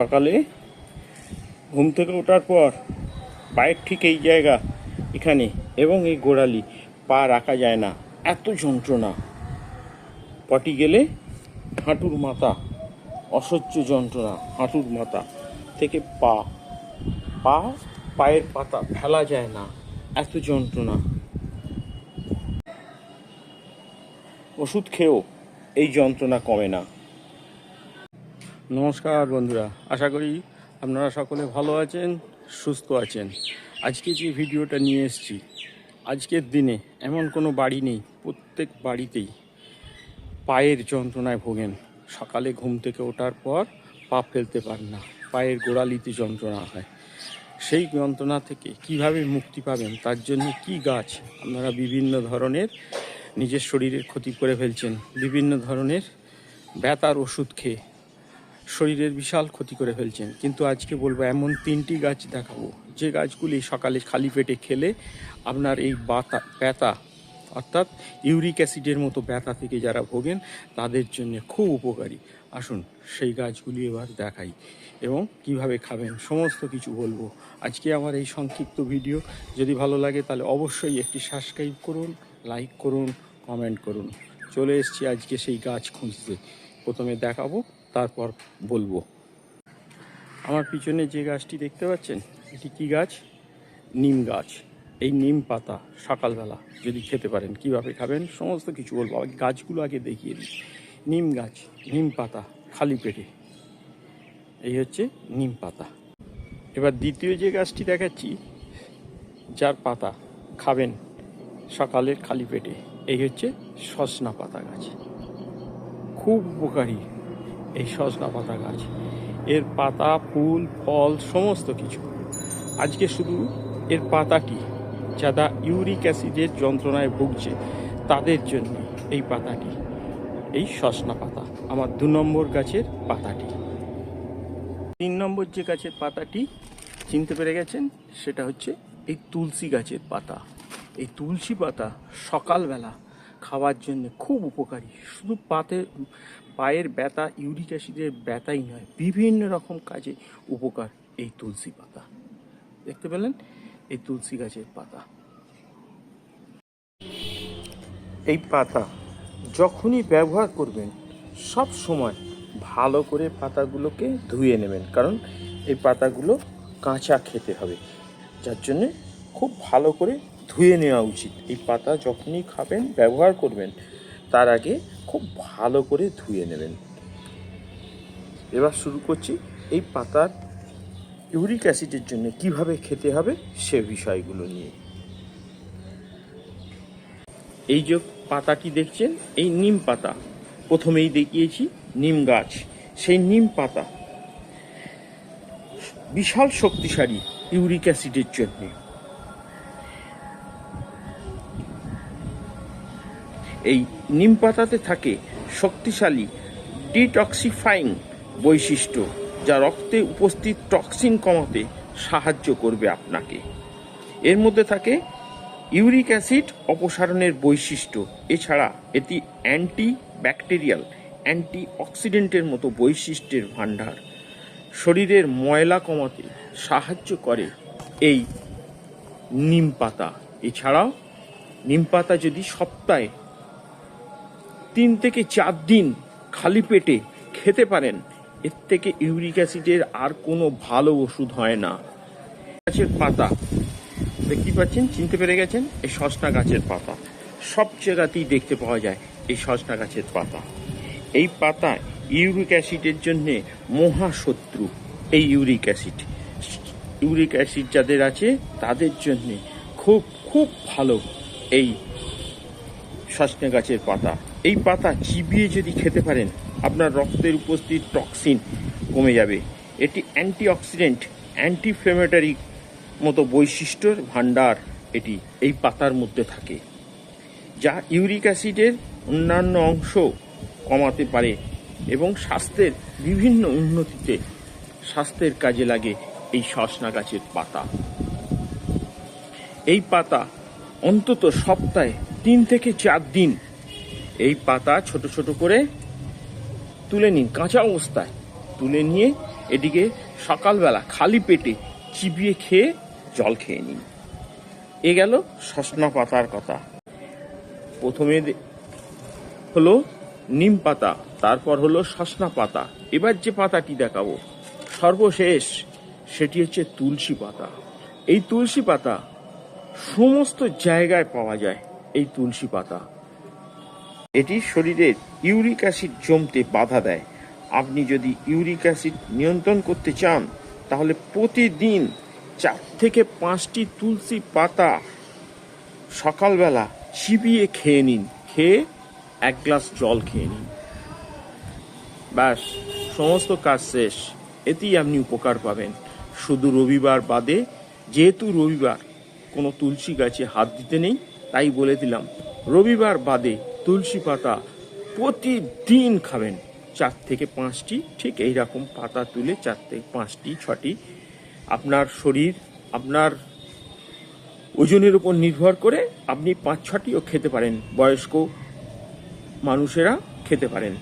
সকালে ঘুম থেকে ওঠার পর পায়ের ঠিক এই জায়গা এখানে এবং এই গোড়ালি পা রাখা যায় না। এত যন্ত্রণা। পটি গেলে হাঁটুর মাথা, অসহ্য যন্ত্রণা, হাঁটুর মাথা থেকে পা। পা, পায়ের পাতা ফেলা যায় না। এত যন্ত্রণা। ওষুধ খেয়েও এই যন্ত্রণা কমে না। নমস্কার বন্ধুরা, আশা করি আপনারা সকলে ভালো আছেন, সুস্থ আছেন। আজকে যে ভিডিওটা নিয়ে এসেছি, আজকের দিনে এমন কোনো বাড়ি নেই, প্রত্যেক বাড়িতেই পায়ের যন্ত্রণায় ভোগেন। সকালে ঘুম থেকে ওঠার পর পা ফেলতে পারেন না, পায়ের গোড়ালিতে যন্ত্রণা হয়। সেই যন্ত্রণা থেকে কীভাবে মুক্তি পাবেন, তার জন্য কি গাছ আপনারা বিভিন্ন ধরনের নিজের শরীরের ক্ষতি করে ফেলছেন, বিভিন্ন ধরনের ব্যথার ওষুধ খেয়ে শরীরের বিশাল ক্ষতি করে ফেলছেন। কিন্তু আজকে বলব এমন তিনটি গাছ দেখাবো। যে গাছগুলি সকালে খালি পেটে খেলে আপনার এই বাতা, ব্যথা, অর্থাৎ ইউরিক অ্যাসিডের মতো ব্যথা থেকে যারা ভোগেন, তাদের জন্য খুব উপকারী। আসুন সেই গাছগুলি এবার দেখাই এবং কীভাবে খাবেন সমস্ত কিছু বলব। আজকে আমার এই সংক্ষিপ্ত ভিডিও। যদি ভালো লাগে তাহলে অবশ্যই একটি সাবস্ক্রাইব করুন, লাইক করুন, কমেন্ট করুন। চলে এসেছি আজকে সেই গাছ খুঁজতে। প্রথমে দেখাবো তারপর বলব। আমার পিছনে যে গাছটি দেখতে পাচ্ছেন, এটি কি গাছ? নিম গাছ। এই নিম পাতা সকালবেলা যদি খেতে পারেন, কীভাবে খাবেন? সমস্ত কিছু বলব। গাছগুলো আগে দেখিয়ে দিই। নিম গাছ, নিম পাতা খালি পেটে। এই হচ্ছে নিম পাতা। এবার দ্বিতীয় যে গাছটি দেখাচ্ছি, যার পাতা খাবেন সকালের খালি পেটে, এই হচ্ছে সসনা পাতা গাছ। খুব উপকারী। এই সজনা পাতা গাছ। এর পাতা, ফুল, ফল, সমস্ত কিছু। আজকে শুধু এর পাতাটি যারা ইউরিক অ্যাসিডের যন্ত্রণায় ভুগছে, তাদের জন্য এই পাতাটি এই সজনা পাতা, আমার দু নম্বর গাছের পাতাটি। তিন নম্বর যে গাছের পাতাটি চিনতে পেরে গেছেন, সেটা হচ্ছে এই তুলসী গাছের পাতা। এই তুলসী পাতা সকালবেলা খাওয়ার জন্য খুব উপকারী। শুধু পাতে, পায়ের ব্যথা, ইউরিক অ্যাসিডের ব্যথাই নয়, বিভিন্ন রকম কাজে উপকার এই তুলসী পাতা। দেখতে পেলেন? এই তুলসী গাছের পাতা। এই পাতা যখনই ব্যবহার করবেন, সব সময় ভালো করে পাতাগুলোকে ধুয়ে নেবেন, কারণ এই পাতাগুলো কাঁচা খেতে হবে। যার জন্যে খুব ভালো করে ধুয়ে নেওয়া উচিত। এই পাতা যখনই খাবেন, ব্যবহার করবেন, তার আগে খুব ভালো করে ধুয়ে নেবেন। এবার শুরু করছি এই পাতার ইউরিক অ্যাসিডের জন্য কীভাবে খেতে হবে সে বিষয়গুলো নিয়ে। এই যে পাতাটি দেখছেন, এই নিম পাতা। প্রথমেই দেখিয়েছি নিম গাছ। সেই নিম পাতা বিশাল শক্তিশালী ইউরিক অ্যাসিডের জন্য। এই নিম পাতাতে থাকে শক্তিশালী ডিটক্সিফাইং বৈশিষ্ট্য, যা রক্তে উপস্থিত টক্সিন কমাতে সাহায্য করবে আপনাকে। এর মধ্যে থাকে ইউরিক অ্যাসিড অপসারণের বৈশিষ্ট্য। এছাড়া এটি অ্যান্টি ব্যাকটেরিয়াল অ্যান্টি অক্সিডেন্টের মতো বৈশিষ্ট্যের ভাণ্ডার। শরীরের ময়লা কমাতে সাহায্য করে এই নিম পাতা। এছাড়াও নিম পাতা যদি সপ্তাহে তিন থেকে চার দিন খালি পেটে খেতে পারেন। এর থেকে ইউরিক অ্যাসিডের আর কোনো ভালো ওষুধ হয় না। গাছের পাতা। দেখতে পাচ্ছেন? চিনতে পেরে গেছেন? এই সজনা গাছের পাতা। সব জায়গাতেই দেখতে পাওয়া যায় এই সজনা গাছের পাতা। এই পাতা ইউরিক অ্যাসিডের জন্যে মহাশত্রু, এই ইউরিক অ্যাসিড। ইউরিক অ্যাসিড যাদের আছে, তাদের জন্যে খুব খুব ভালো এই সজনে গাছের পাতা। এই পাতা চিবিয়ে যদি খেতে পারেন, আপনার রক্তের উপস্থিত টক্সিন কমে যাবে। এটি অ্যান্টি অ্যান্টিঅক্সিডেন্ট অ্যান্টিফ্লেমেটারি মতো বৈশিষ্ট্যর ভাণ্ডার এটি এই পাতার মধ্যে থাকে, যা ইউরিক অ্যাসিডের অন্যান্য অংশ কমাতে পারে এবং স্বাস্থ্যের বিভিন্ন উন্নতিতে স্বাস্থ্যের কাজে লাগে এই সজনা গাছের পাতা। এই পাতা অন্তত সপ্তাহে তিন থেকে চার দিন এই পাতা ছোট ছোট করে তুলে নিন, কাঁচা অবস্থায়। তুলে নিয়ে এটিকে সকালবেলা খালি পেটে চিবিয়ে খেয়ে জল খেয়ে নিন। এ গেল সসনা পাতার কথা। প্রথমে হলো নিম পাতা, তারপর হলো সসনা পাতা। এবার যে পাতাটি দেখাবো, সর্বশেষ সেটি হচ্ছে তুলসী পাতা। এই তুলসী পাতা সমস্ত জায়গায় পাওয়া যায়, এই তুলসী পাতা। এটি শরীরের ইউরিক অ্যাসিড জমতে বাধা দেয়। আপনি যদি ইউরিক অ্যাসিড নিয়ন্ত্রণ করতে চান, তাহলে প্রতিদিন চার থেকে পাঁচটি তুলসী পাতা সকালবেলা চিবিয়ে খেয়ে নিন। খেয়ে এক গ্লাস জল খেয়ে নিন। ব্যাস, সমস্ত কাজ শেষ। এতেই আপনি উপকার পাবেন। শুধু রবিবার বাদে, যেহেতু রবিবার কোনো তুলসী গাছে হাত দিতে নেই, তাই বলে দিলাম, রবিবার বাদে তুলসী পাতা প্রতিদিন খাবেন। চার থেকে পাঁচটি, ঠিক এই রকম পাতা তুলে চার থেকে পাঁচটি, ছটি আপনার শরীর, আপনার ওজনের উপর নির্ভর করে আপনি পাঁচ, ছটিও খেতে পারেন। বয়স্ক মানুষেরা খেতে পারেন।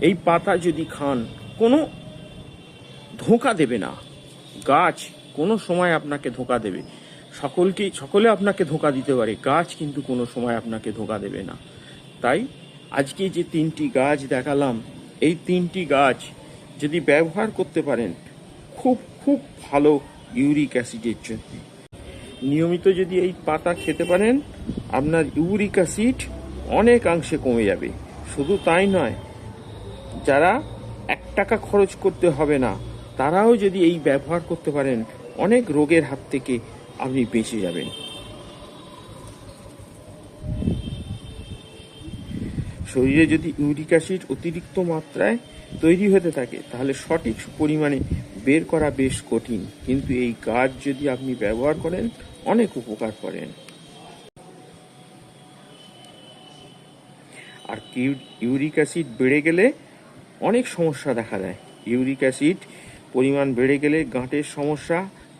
এই পাতা যদি খান, কোনো ধোঁকা দেবে না। গাছ কোনো সময় আপনাকে ধোঁকা দেবে। সকলকে সকলে আপনাকে ধোঁকা দিতে পারে। গাছ কিন্তু কোনো সময় আপনাকে ধোঁকা দেবে না। তাই আজকে যে তিনটি গাছ দেখালাম, এই তিনটি গাছ যদি ব্যবহার করতে পারেন, খুব খুব ভালো ইউরিক অ্যাসিডের জন্য। নিয়মিত যদি এই পাতা খেতে পারেন, আপনার ইউরিক অ্যাসিড অনেকাংশে কমে যাবে। শুধু তাই নয়, যারা এক টাকা খরচ করতে হবে না, তারাও যদি এই ব্যবহার করতে পারেন, অনেক রোগের হাত থেকে আপনি বেঁচে যাবেন। শরীরে যদি ইউরিক অ্যাসিড অতিরিক্ত মাত্রায় তৈরি হতে থাকে, তাহলে সঠিক পরিমাণে বের করা বেশ কঠিন। কিন্তু এই গাছ যদি আপনি ব্যবহার করেন, অনেক উপকার করেন। আর ইউরিক অ্যাসিড বেড়ে গেলে অনেক সমস্যা দেখা দেয়। ইউরিক অ্যাসিড পরিমাণ বেড়ে গেলে গাঁটের সমস্যা,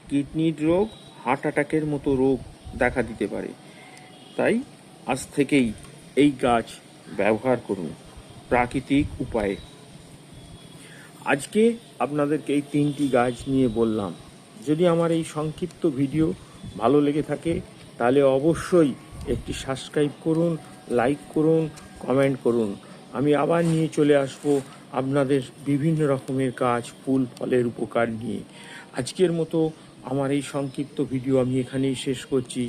কিডনির রোগ, হার্ট অ্যাটাকের মতো রোগ দেখা দিতে পারে। তাই আজ থেকেই এই গাছ ব্যবহার করুন প্রাকৃতিক উপায়ে। আজকে আপনাদেরকে এই তিনটি গাছ নিয়ে বললাম। যদি আমার এই সংক্ষিপ্ত ভিডিও ভালো লেগে থাকে, তাহলে অবশ্যই একটি সাবস্ক্রাইব করুন, লাইক করুন, কমেন্ট করুন। আমি আবার নিয়ে চলে আসব আপনাদের বিভিন্ন রকমের কাজ ফুল, ফলের উপকার নিয়ে। আজকের মতো আমার এই সংক্ষিপ্ত ভিডিও আমি এখানেই শেষ করছি।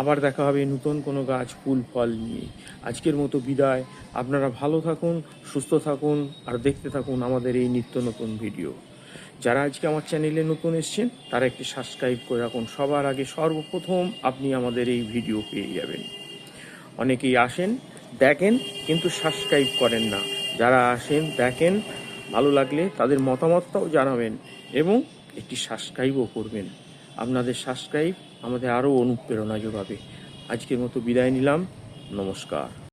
আবার দেখা হবে নতুন কোনো গাছ, ফুল, ফল নিয়ে। আজকের মতো বিদায়। আপনারা ভালো থাকুন, সুস্থ থাকুন, আর দেখতে থাকুন আমাদের এই নিত্য নতুন ভিডিও যারা আজকে আমার চ্যানেলে নতুন এসছেন, তারা একটি সাবস্ক্রাইব করে রাখুন। সবার আগে সর্বপ্রথম আপনি আমাদের এই ভিডিও পেয়ে যাবেন। অনেকেই আসেন, দেখেন, কিন্তু সাবস্ক্রাইব করেন না। যারা আসেন, দেখেন, ভালো লাগলে তাদের মতামতটাও জানাবেন এবং একটি সাবস্ক্রাইবও করবেন। আপনাদের সাবস্ক্রাইব আমাদের আরও অনুপ্রেরণা যোগাবে। আজকের মতো বিদায় নিলাম। নমস্কার।